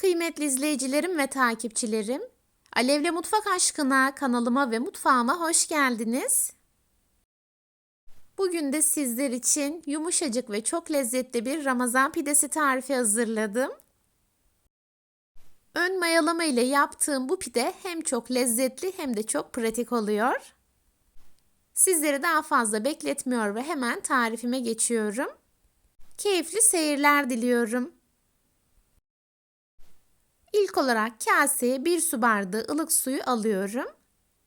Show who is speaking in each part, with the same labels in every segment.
Speaker 1: Kıymetli izleyicilerim ve takipçilerim, Alevle Mutfak Aşkına kanalıma ve mutfağıma hoş geldiniz. Bugün de sizler için yumuşacık ve çok lezzetli bir Ramazan pidesi tarifi hazırladım. Ön mayalama ile yaptığım bu pide hem çok lezzetli hem de çok pratik oluyor. Sizleri daha fazla bekletmiyor ve hemen tarifime geçiyorum. Keyifli seyirler diliyorum. İlk olarak kaseye bir su bardağı ılık suyu alıyorum.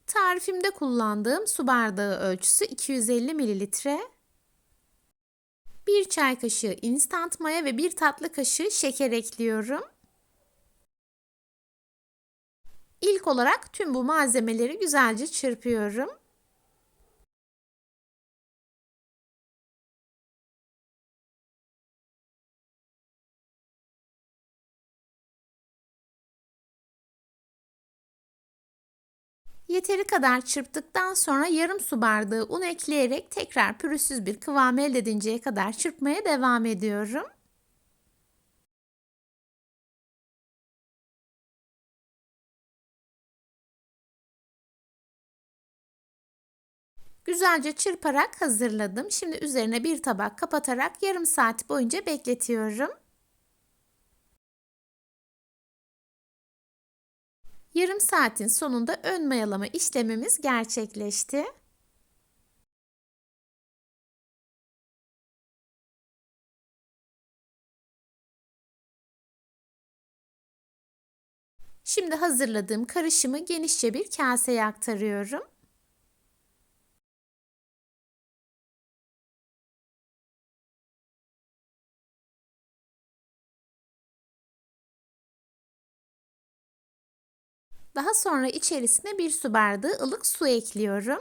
Speaker 1: Tarifimde kullandığım su bardağı ölçüsü 250 mililitre. 1 çay kaşığı instant maya ve 1 tatlı kaşığı şeker ekliyorum. İlk olarak tüm bu malzemeleri güzelce çırpıyorum. Yeteri kadar çırptıktan sonra yarım su bardağı un ekleyerek tekrar pürüzsüz bir kıvam elde edinceye kadar çırpmaya devam ediyorum. Güzelce çırparak hazırladım. Şimdi üzerine bir tabak kapatarak yarım saat boyunca bekletiyorum. Yarım saatin sonunda ön mayalama işlemimiz gerçekleşti. Şimdi hazırladığım karışımı genişçe bir kaseye aktarıyorum. Daha sonra içerisine bir su bardağı ılık su ekliyorum.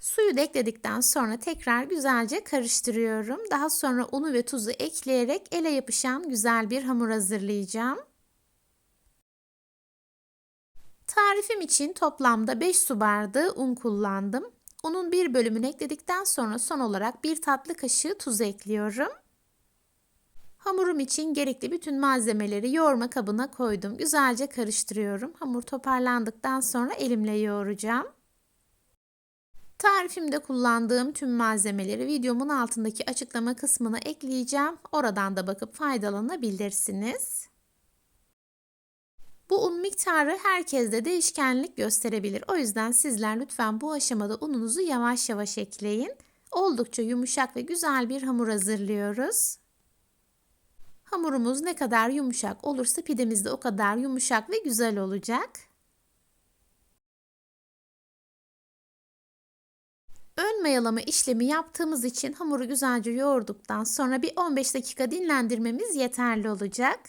Speaker 1: Suyu da ekledikten sonra tekrar güzelce karıştırıyorum. Daha sonra unu ve tuzu ekleyerek ele yapışan güzel bir hamur hazırlayacağım. Tarifim için toplamda 5 su bardağı un kullandım. Unun bir bölümünü ekledikten sonra son olarak bir tatlı kaşığı tuz ekliyorum. Hamurum için gerekli bütün malzemeleri yoğurma kabına koydum. Güzelce karıştırıyorum. Hamur toparlandıktan sonra elimle yoğuracağım. Tarifimde kullandığım tüm malzemeleri videomun altındaki açıklama kısmına ekleyeceğim. Oradan da bakıp faydalanabilirsiniz. Bu un miktarı herkeste değişkenlik gösterebilir. O yüzden sizler lütfen bu aşamada ununuzu yavaş yavaş ekleyin. Oldukça yumuşak ve güzel bir hamur hazırlıyoruz. Hamurumuz ne kadar yumuşak olursa pidemiz de o kadar yumuşak ve güzel olacak. Ön mayalama işlemi yaptığımız için hamuru güzelce yoğurduktan sonra bir 15 dakika dinlendirmemiz yeterli olacak.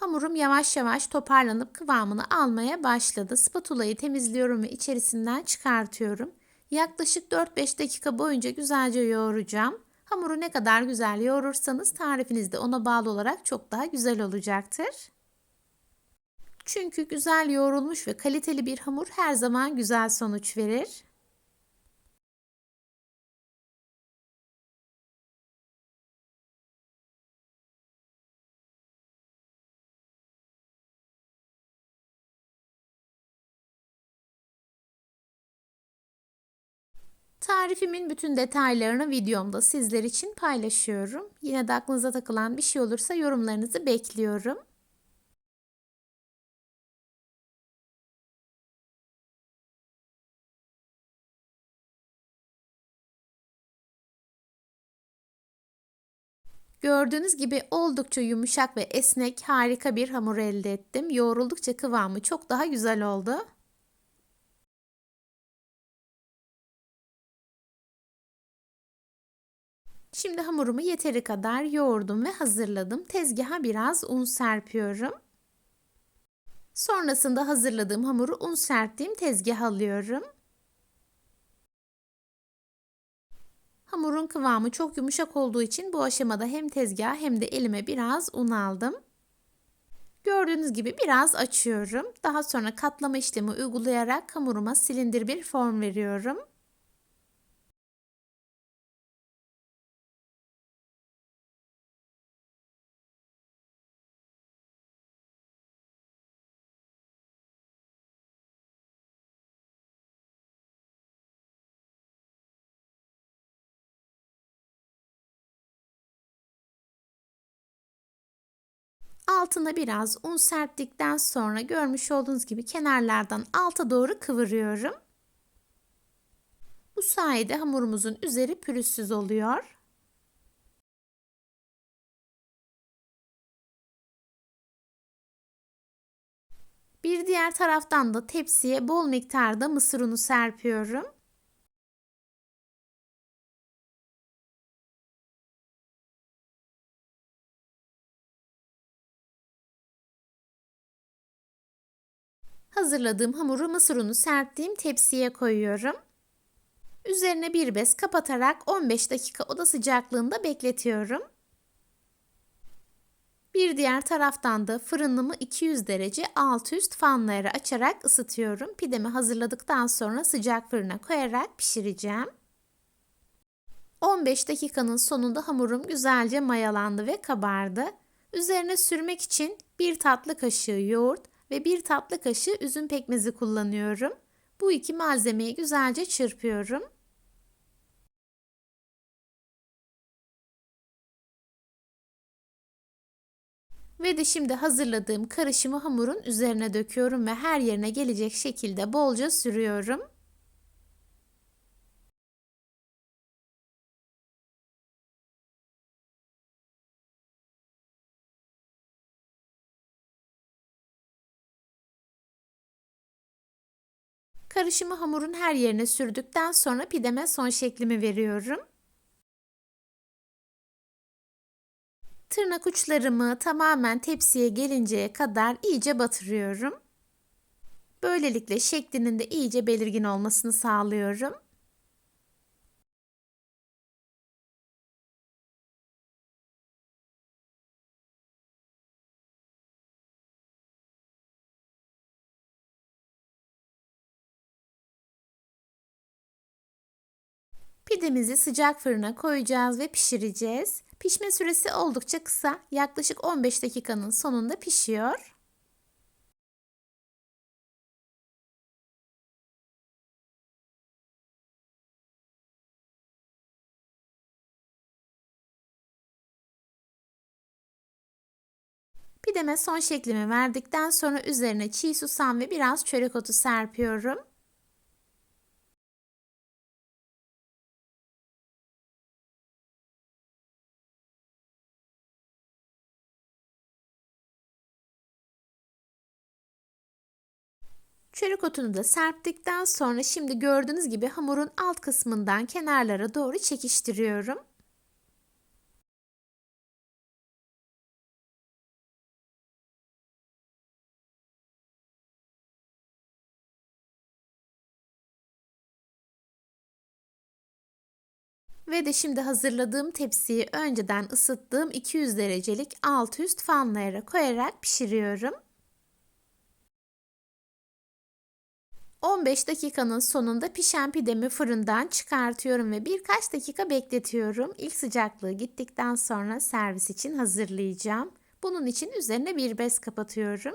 Speaker 1: Hamurum yavaş yavaş toparlanıp kıvamını almaya başladı. Spatulayı temizliyorum ve içerisinden çıkartıyorum. Yaklaşık 4-5 dakika boyunca güzelce yoğuracağım. Hamuru ne kadar güzel yoğurursanız tarifiniz de ona bağlı olarak çok daha güzel olacaktır. Çünkü güzel yoğrulmuş ve kaliteli bir hamur her zaman güzel sonuç verir. Tarifimin bütün detaylarını videomda sizler için paylaşıyorum. Yine de aklınıza takılan bir şey olursa yorumlarınızı bekliyorum. Gördüğünüz gibi oldukça yumuşak ve esnek harika bir hamur elde ettim. Yoğruldukça kıvamı çok daha güzel oldu. Şimdi hamurumu yeteri kadar yoğurdum ve hazırladım. Tezgaha biraz un serpiyorum. Sonrasında hazırladığım hamuru un serptiğim tezgaha alıyorum. Hamurun kıvamı çok yumuşak olduğu için bu aşamada hem tezgaha hem de elime biraz un aldım. Gördüğünüz gibi biraz açıyorum. Daha sonra katlama işlemi uygulayarak hamuruma silindir bir form veriyorum. Altına biraz un serptikten sonra görmüş olduğunuz gibi kenarlardan alta doğru kıvırıyorum. Bu sayede hamurumuzun üzeri pürüzsüz oluyor. Bir diğer taraftan da tepsiye bol miktarda mısır unu serpiyorum. Hazırladığım hamuru mısır unu serptiğim tepsiye koyuyorum. Üzerine bir bez kapatarak 15 dakika oda sıcaklığında bekletiyorum. Bir diğer taraftan da fırınımı 200 derece alt üst fanları açarak ısıtıyorum. Pidemi hazırladıktan sonra sıcak fırına koyarak pişireceğim. 15 dakikanın sonunda hamurum güzelce mayalandı ve kabardı. Üzerine sürmek için bir tatlı kaşığı yoğurt, ve bir tatlı kaşığı üzüm pekmezi kullanıyorum. Bu iki malzemeyi güzelce çırpıyorum. Ve de şimdi hazırladığım karışımı hamurun üzerine döküyorum ve her yerine gelecek şekilde bolca sürüyorum. Karışımı hamurun her yerine sürdükten sonra pideme son şeklimi veriyorum. Tırnak uçlarımı tamamen tepsiye gelinceye kadar iyice batırıyorum. Böylelikle şeklinin de iyice belirgin olmasını sağlıyorum. Pidemizi sıcak fırına koyacağız ve pişireceğiz. Pişme süresi oldukça kısa. Yaklaşık 15 dakikanın sonunda pişiyor. Pideme son şeklimi verdikten sonra üzerine çiğ susam ve biraz çörek otu serpiyorum. Çörek otunu da serptikten sonra şimdi gördüğünüz gibi hamurun alt kısmından kenarlara doğru çekiştiriyorum. Ve de şimdi hazırladığım tepsiyi önceden ısıttığım 200 derecelik alt üst fanlara koyarak pişiriyorum. 15 dakikanın sonunda pişen pidemi fırından çıkartıyorum ve birkaç dakika bekletiyorum. İlk sıcaklığı gittikten sonra servis için hazırlayacağım. Bunun için üzerine bir bez kapatıyorum.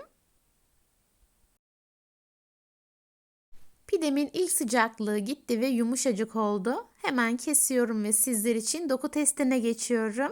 Speaker 1: Pidemin ilk sıcaklığı gitti ve yumuşacık oldu. Hemen kesiyorum ve sizler için doku testine geçiyorum.